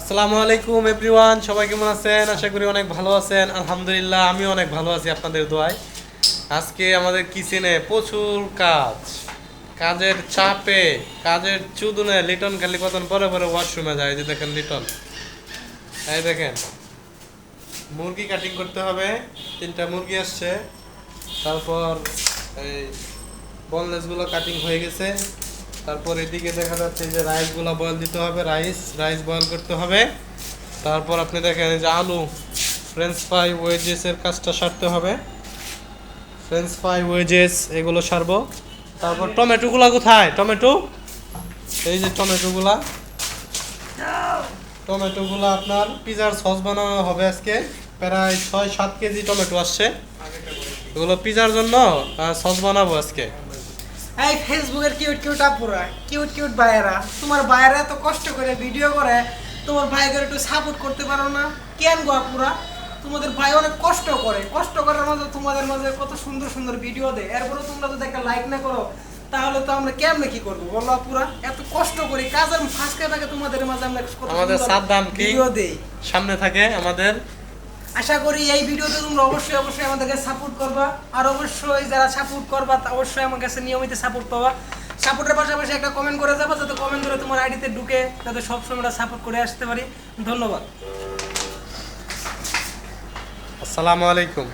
আসসালামু আলাইকুম এভরিওয়ান সবাই কেমন আছেন? আশা করি অনেক ভালো আছেন। আলহামদুলিল্লাহ, আমিও অনেক ভালো আছি আপনাদের দোয়ায়। আজকে আমাদের কিচেনে প্রচুর কাজ। কাজের চাপে, কাজের চুদুনে লিটন খালি কতন পরে পরে ওয়াশরুমে যায়। যে দেখেন লিটন। এই দেখেন। মুরগি কাটিং করতে হবে। তিনটা মুরগি আসছে। তারপর এই বনলেসগুলো কাটিং হয়ে গেছে। তারপর এদিকে দেখা যাচ্ছে যে রাইসগুলো বয়েল দিতে হবে, রাইস রাইস বয়েল করতে হবে। তারপর আপনি দেখেন যে আলু ফ্রেঞ্চ ফ্রাই ওয়েজেসের কাজটা সারতে হবে। ফ্রেঞ্চ ফ্রাই ওয়েজেস এগুলো সারবো। তারপর টমেটোগুলো কোথায়? টমেটো? এই যে টমেটোগুলা। টমেটোগুলো আপনার পিজার সস বানানো হবে আজকে। প্রায় ছয় সাত কেজি টমেটো আসছে। এগুলো পিজার জন্য সস বানাবো আজকে। এই ফেসবুকের কিউট কিউট আপুরা কিউট কিউট ভাইয়েরা তোমার ভাইয়েরা এত কষ্ট করে ভিডিও করে তোমার ভাইকে একটু সাপোর্ট করতে পারো না? কেন গো আপুরা? তোমাদের ভাই অনেক কষ্ট করে কষ্ট করার মাঝে তোমাদের মাঝে কত সুন্দর সুন্দর ভিডিও দেয়। এরপরে তোমরা যদি একটা লাইক না করো তাহলে তো আমরা কেমনে কি করব? বলো আপুরা এত কষ্ট করি কাজের ফাঁসকে থাকে তোমাদের মাঝে আমরা আমাদের কি? ভিডিও দেই। সামনে থাকে আমাদের আশা করি এই ভিডিওতে তোমরা অবশ্যই অবশ্যই আমাদেরকে সাপোর্ট করবা। আর অবশ্যই যারা সাপোর্ট করবা, তা অবশ্যই আমার কাছে নিয়মিত সাপোর্ট পাবা। সাপোর্টের পাশাপাশি একটা কমেন্ট করে যাবা, যাতে কমেন্ট করে তোমার আইডিতে ঢুকে, যাতে সবসময় আমরা সাপোর্ট করে আসতে পারি। ধন্যবাদ। আসসালামু আলাইকুম।